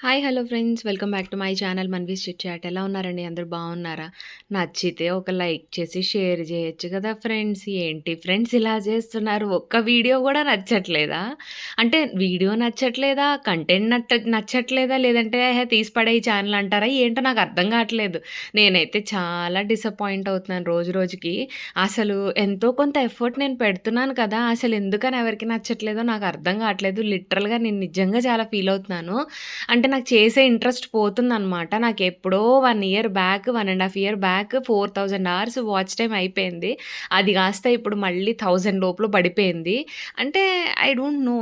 Hi hello friends. Welcome back to my channel Manvi's chit chat ఎలా ఉన్నారండి? అందరూ బాగున్నారా? నచ్చితే ఒక లైక్ చేసి షేర్ చేయొచ్చు కదా ఫ్రెండ్స్. ఏంటి ఫ్రెండ్స్ ఇలా చేస్తున్నారు? ఒక్క వీడియో కూడా నచ్చట్లేదా? అంటే వీడియో నచ్చట్లేదా? కంటెంట్ నచ్చ నచ్చట్లేదా? లేదంటే తీసిపడే తీసి పడే ఈ ఛానల్ అంటారా? ఏంటో నాకు అర్థం కావట్లేదు. నేనైతే చాలా డిసప్పాయింట్ అవుతున్నాను రోజు రోజుకి. అసలు ఎంతో కొంత ఎఫర్ట్ నేను పెడుతున్నాను కదా. అసలు ఎందుకని ఎవరికి నచ్చట్లేదో నాకు అర్థం కావట్లేదు. లిటరల్గా నేను నిజంగా చాలా ఫీల్ అవుతున్నాను. అంటే నాకు చేసే ఇంట్రెస్ట్ పోతుందనమాట. నాకెప్పుడో 1 year back, one and half year back 4000 hours watch time అయిపోయింది. అది కాస్త ఇప్పుడు మళ్ళీ థౌజండ్ లోపల పడిపోయింది. అంటే ఐ డోంట్ నో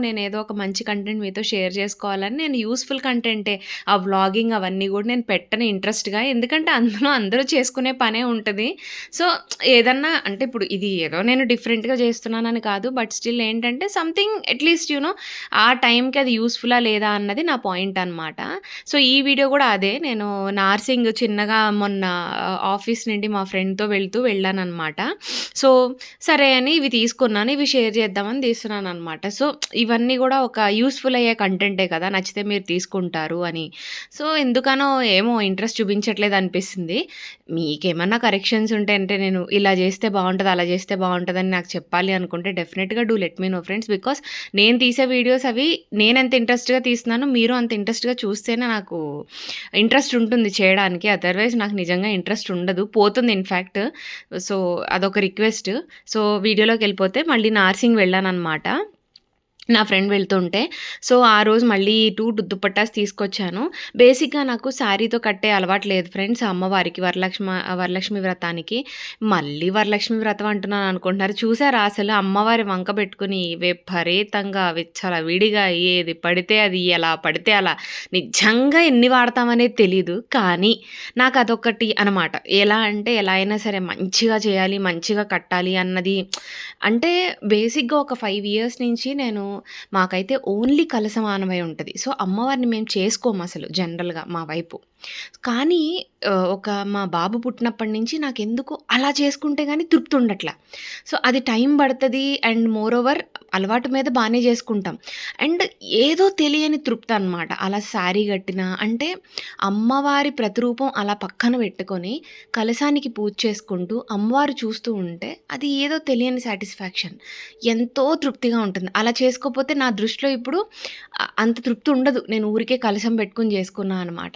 నేను ఏదో ఒక మంచి కంటెంట్ మీతో షేర్ చేసుకోవాలని నేను యూస్ఫుల్ కంటెంటే. ఆ వ్లాగింగ్ అవన్నీ కూడా నేను పెట్టని ఇంట్రెస్ట్‌గా. ఎందుకంటే అందులో అందరూ చేసుకునే పనే ఉంటుంది సో, ఏదన్నా అంటే ఇప్పుడు ఇది ఏదో నేను డిఫరెంట్‌గా చేస్తున్నానని కాదు. బట్ స్టిల్ ఏంటంటే something at least you know ఆ టైంకి అది యూస్ఫుల్లా లేదా అన్నది నా పాయింట్ అనమాట. సో, ఈ వీడియో కూడా అదే. నేను నార్సింగ్ చిన్నగా మొన్న ఆఫీస్ నుండి మా ఫ్రెండ్‌తో వెళ్తూ వెళ్ళాననమాట. సో, సరే అని ఇవి తీసుకున్నాను. ఇవి షేర్ చేద్దామని తీస్తున్నాను అనమాట సో, ఇవన్నీ కూడా ఒక యూస్ఫుల్ అయ్యే కంటెంటే కదా! నచ్చితే మీరు తీసుకుంటారు అని. సో, ఎందుకనో ఏమో ఇంట్రెస్ట్ చూపించట్లేదు అనిపిస్తుంది. మీకేమన్నా కరెక్షన్స్ ఉంటే అంటే నేను ఇలా చేస్తే బాగుంటుంది అలా చేస్తే బాగుంటుందని నాకు చెప్పాలి అనుకుంటే డెఫినెట్గా do let me know friends. Because నేను తీసే వీడియోస్ అవి నేను ఎంత ఇంట్రెస్ట్‌గా తీస్తున్నాను మీరు అంత ఇంట్రెస్ట్‌గా చూస్తేనే నాకు ఇంట్రెస్ట్ ఉంటుంది చేయడానికి. అదర్‌వైజ్ నాకు నిజంగా ఇంట్రెస్ట్ ఉండదు. పోతుంది ఇన్ఫ్యాక్ట్ సో, అదొక రిక్వెస్ట్. సో, వీడియోలోకి వెళ్ళిపోతే మళ్ళీ నార్సింగ్ వెళ్ళాననమాట. నా ఫ్రెండ్ వెళ్తుంటే. సో, ఆ రోజు మళ్ళీ టూ దుప్పట్టాస్ తీసుకొచ్చాను. బేసిక్‌గా నాకు శారీతో కట్టే అలవాటు లేదు ఫ్రెండ్స్ అమ్మవారికి వరలక్ష్మ వరలక్ష్మి వ్రతానికి. మళ్ళీ వరలక్ష్మి వ్రతం అంటున్నాను అనుకుంటున్నారు. చూసారా అసలు అమ్మవారి వంక పెట్టుకుని విపరీతంగా విచ్చలవిడిగా ఏది పడితే అది ఎలా పడితే అలా నిజంగా ఎన్ని వాడతామనేది తెలీదు. కానీ నాకు అదొకటి అనమాట. ఎలా అంటే ఎలా అయినా సరే మంచిగా చేయాలి, మంచిగా కట్టాలి అన్నది అంటే బేసిక్‌గా ఒక ఫైవ్ ఇయర్స్ నుంచి నేను మాకైతే ఓన్లీ కలసమానమై ఉంటుంది సో, అమ్మవారిని మేము చేసుకోము అసలు జనరల్‌గా మా వైపు. కానీ ఒక మా బాబు పుట్టినప్పటి నుంచి నాకు ఎందుకు అలా చేసుకుంటే కానీ తృప్తి ఉండట్ల. సో, అది టైం పడుతుంది అండ్ మోర్ ఓవర్ అలవాటు మీద బాగానే చేసుకుంటాం. అండ్ ఏదో తెలియని తృప్తి అనమాట. అలా శారీ కట్టినా అంటే అమ్మవారి ప్రతిరూపం అలా పక్కన పెట్టుకొని కలశానికి పూజ చేసుకుంటూ అమ్మవారు చూస్తూ ఉంటే అది ఏదో తెలియని సాటిస్ఫాక్షన్. ఎంతో తృప్తిగా ఉంటుంది. అలా చేసుకోకపోతే నా దృష్టిలో ఇప్పుడు అంత తృప్తి ఉండదు. నేను ఊరికే కలశం పెట్టుకొని చేసుకున్నా అనమాట.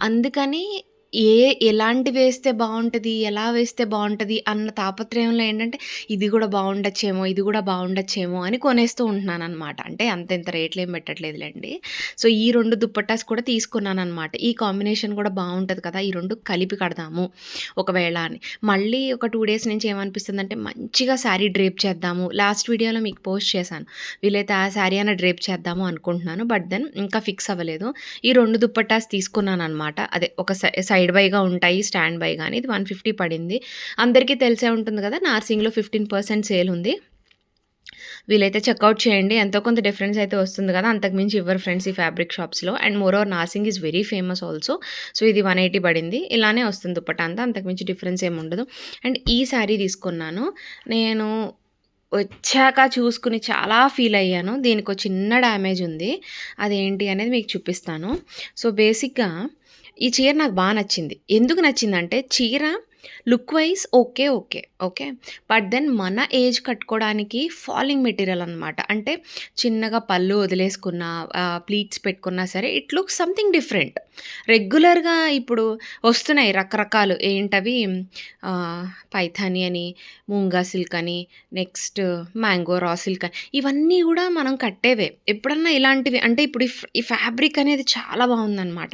అందుకని ఏ ఎలాంటివి వేస్తే బాగుంటుంది ఎలా వేస్తే బాగుంటుంది అన్న తాపత్రయంలో ఏంటంటే ఇది కూడా బాగుండొచ్చేమో ఇది కూడా బాగుండొచ్చేమో అని కొనేస్తూ ఉంటున్నాను అనమాట అంటే అంత ఇంత రేట్లు ఏం పెట్టట్లేదులేండి సో, ఈ రెండు దుప్పట్టాస్ కూడా తీసుకున్నాను అనమాట ఈ కాంబినేషన్ కూడా బాగుంటుంది కదా! ఈ రెండు కలిపి కడదాము ఒకవేళ అని. మళ్ళీ ఒక టూ డేస్ నుంచి ఏమనిపిస్తుందంటే మంచిగా శారీ డ్రేప్ చేద్దాము. లాస్ట్ వీడియోలో మీకు పోస్ట్ చేశాను. వీలైతే ఆ శారీ అయినా డ్రేప్ చేద్దాము అనుకుంటున్నాను. బట్ దెన్ ఇంకా ఫిక్స్ అవ్వలేదు. ఈ రెండు దుప్పట్టాస్ తీసుకున్నాను అనమాట అదే ఒక సై సైడ్ బైగా ఉంటాయి. స్టాండ్ బై కానీ ఇది 150 పడింది. అందరికీ తెలిసే ఉంటుంది కదా! నార్సింగ్‌లో 15% సేల్ ఉంది. వీలైతే చెక్అవుట్ చేయండి. ఎంతో కొంత డిఫరెన్స్ అయితే వస్తుంది కదా! అంతకు మించి ఇవ్వరు ఫ్రెండ్స్ ఈ ఫ్యాబ్రిక్ షాప్స్‌లో. And moreover Narsing is very famous also. So, ఇది 180 పడింది. ఇలానే వస్తుంది దుప్పట అంతా. అంతకు మించి డిఫరెన్స్ ఏమి ఉండదు. అండ్ ఈ శారీ తీసుకున్నాను. నేను వచ్చాక చూసుకుని చాలా ఫీల్ అయ్యాను. దీనికో చిన్న డ్యామేజ్ ఉంది. అదేంటి అనేది మీకు చూపిస్తాను. సో, బేసిక్‌గా ఈ చీర నాకు బాగా నచ్చింది. ఎందుకు నచ్చిందంటే చీర look wise okay. Okay. Okay. But then మన ఏజ్ కట్టుకోవడానికి ఫాలింగ్ మెటీరియల్ అనమాట. అంటే చిన్నగా పళ్ళు వదిలేసుకున్నా ప్లీట్స్ పెట్టుకున్నా సరే ఇట్ లుక్ సంథింగ్ డిఫరెంట్. రెగ్యులర్‌గా ఇప్పుడు వస్తున్నాయి రకరకాలు ఏంటవి పైథాని అని, మూంగా సిల్క్ అని, నెక్స్ట్ మ్యాంగో రా సిల్క్ అని ఇవన్నీ కూడా మనం కట్టేవే. ఎప్పుడన్నా ఇలాంటివి అంటే ఇప్పుడు ఈ ఫ్యాబ్రిక్ అనేది చాలా బాగుందనమాట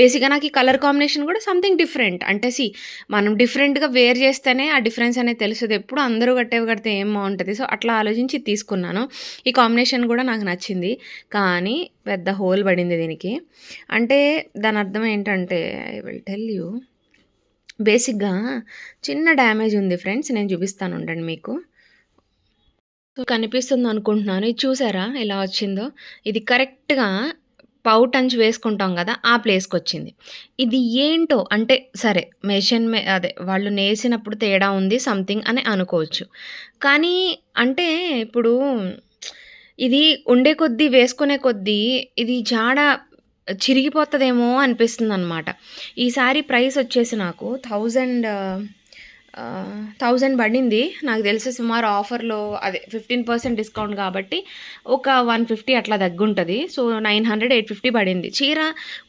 బేసిక్‌గా నాకు ఈ కలర్ కాంబినేషన్ కూడా సంథింగ్ డిఫరెంట్. అంటే సి మనం డిఫరెంట్‌గా వేర్ చేస్తేనే ఆ డిఫరెన్స్ అనేది తెలుస్తుంది ఎప్పుడు అందరూ కట్టేవి కడితే ఏం బాగుంటుంది సో, అట్లా ఆలోచించి తీసుకున్నాను. ఈ కాంబినేషన్ కూడా నాకు నచ్చింది. కానీ పెద్ద హోల్ పడింది దీనికి. అంటే దాని అర్థం ఏంటంటే ఐ విల్ టెల్ యూ. బేసిక్‌గా చిన్న డ్యామేజ్ ఉంది ఫ్రెండ్స్. నేను చూపిస్తాను ఉండండి మీకు. సో, కనిపిస్తుందనుకుంటున్నాను. ఇది చూసారా ఎలా వచ్చిందో? ఇది కరెక్ట్‌గా పౌట్ వేసుకుంటాం కదా ఆ ప్లేస్కి వచ్చింది ఇది ఏంటో అంటే సరే మెషిన్ మే అదే వాళ్ళు నేసినప్పుడు తేడా ఉంది సంథింగ్ అని అనుకోవచ్చు. కానీ అంటే ఇప్పుడు ఇది ఉండే కొద్దీ, వేసుకునే కొద్దీ ఇది జాడ చిరిగిపోతుందేమో అనిపిస్తుంది అనమాట ఈసారి ప్రైస్ వచ్చేసి నాకు థౌజండ్ థౌజండ్ పడింది. నాకు తెలిసి సుమారు ఆఫర్‌లో అదే 15% డిస్కౌంట్ కాబట్టి ఒక 150 అట్లా తగ్గుంటుంది సో, 900, 850 పడింది. చీర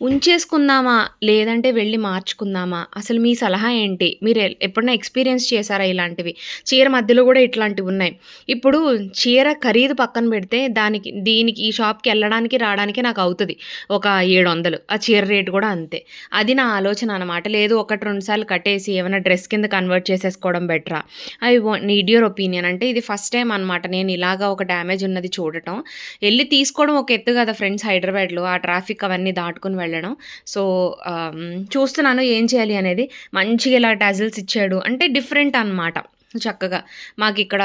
ఉంచేసుకుందామా? లేదంటే వెళ్ళి మార్చుకుందామా? అసలు మీ సలహా ఏంటి? మీరు ఎప్పుడైనా ఎక్స్‌పీరియన్స్ చేశారా ఇలాంటివి? చీర మధ్యలో కూడా ఇట్లాంటివి ఉన్నాయి ఇప్పుడు చీర ఖరీదు పక్కన పెడితే దానికి దీనికి ఈ షాప్‌కి వెళ్ళడానికి రావడానికి నాకు అవుతుంది ఒక 700 ఆ చీర రేటు కూడా అంతే. అది నా ఆలోచన అనమాట. లేదు 1, 2 సార్లు కట్టేసి ఏమైనా డ్రెస్ కింద కన్వర్ట్ చేసేసుకోవడం బెటరా? I need your opinion. అంటే ఇది ఫస్ట్ టైం అనమాట నేను ఇలాగా ఒక డ్యామేజ్ ఉన్నది చూడటం. వెళ్ళి తీసుకోవడం ఒక ఎత్తు కదా ఫ్రెండ్స్ హైదరాబాద్‌లో. ఆ ట్రాఫిక్ అవన్నీ దాటుకొని వెళ్ళడం. సో, um, చూస్తున్నాను ఏం చేయాలి అనేది. మంచిగా ఇలా టాజిల్స్ ఇచ్చాడు. అంటే డిఫరెంట్ అనమాట. చక్కగా మాకు ఇక్కడ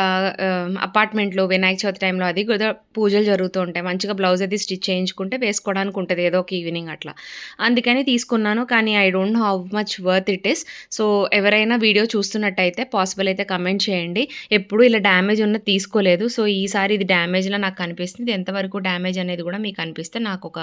అపార్ట్మెంట్‌లో వినాయక చవితి టైంలో అది కూడా పూజలు జరుగుతూ ఉంటాయి. మంచిగా బ్లౌజ్ అది స్టిచ్ చేయించుకుంటే వేసుకోవడానికి ఉంటుంది ఏదో ఒక ఈవినింగ్ అట్లా. అందుకని తీసుకున్నాను. కానీ I don't know how much worth it is so, ఎవరైనా వీడియో చూస్తున్నట్టయితే పాసిబుల్ అయితే కమెంట్ చేయండి. ఎప్పుడు ఇలా డ్యామేజ్ ఉన్నది తీసుకోలేదు. సో, ఈసారి ఇది డ్యామేజ్‌లా నాకు కనిపిస్తుంది. ఇది ఎంతవరకు డ్యామేజ్ అనేది కూడా మీకు అనిపిస్తే ఒక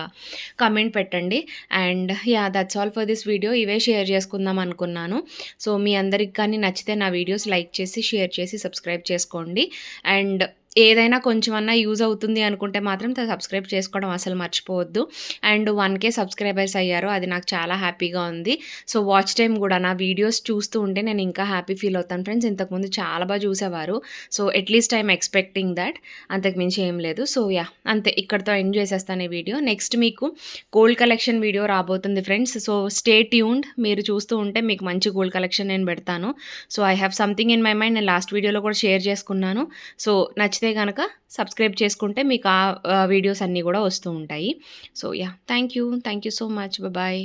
కమెంట్ పెట్టండి. And yeah that's all for this video. ఇవే షేర్ చేసుకుందాం అనుకున్నాను. సో, మీ అందరికి కానీ నచ్చితే నా వీడియోస్ లైక్ చేసి, షేర్ చేసి, సబ్స్క్రైబ్ చేసుకోండి. అండ్ ఏదైనా కొంచెమన్నా యూజ్ అవుతుంది అనుకుంటే మాత్రం సబ్స్క్రైబ్ చేసుకోవడం అసలు మర్చిపోవద్దు. అండ్ వన్ కే సబ్స్క్రైబర్స్ అయ్యారు. అది నాకు చాలా హ్యాపీగా ఉంది. సో, వాచ్ టైం కూడా నా వీడియోస్ చూస్తూ ఉంటే నేను ఇంకా హ్యాపీ ఫీల్ అవుతాను ఫ్రెండ్స్. ఇంతకుముందు చాలా బాగా చూసేవారు. So, at least I'm expecting that. అంతకు మించి ఏం లేదు. సో, యా అంతే ఇక్కడతో ఎండ్ చేసేస్తాను ఈ వీడియో. నెక్స్ట్ మీకు గోల్డ్ కలెక్షన్ వీడియో రాబోతుంది ఫ్రెండ్స్. So, stay tuned. మీరు చూస్తూ ఉంటే మీకు మంచి గోల్డ్ కలెక్షన్ నేను పెడతాను. So, I have something in my mind. నేను లాస్ట్ వీడియోలో కూడా షేర్ చేసుకున్నాను. సో, నచ్చితే కనుక సబ్స్క్రైబ్ చేసుకుంటే మీకు ఆ వీడియోస్ అన్నీ కూడా వస్తూ ఉంటాయి. So, yeah thank you. Thank you so much. Bye.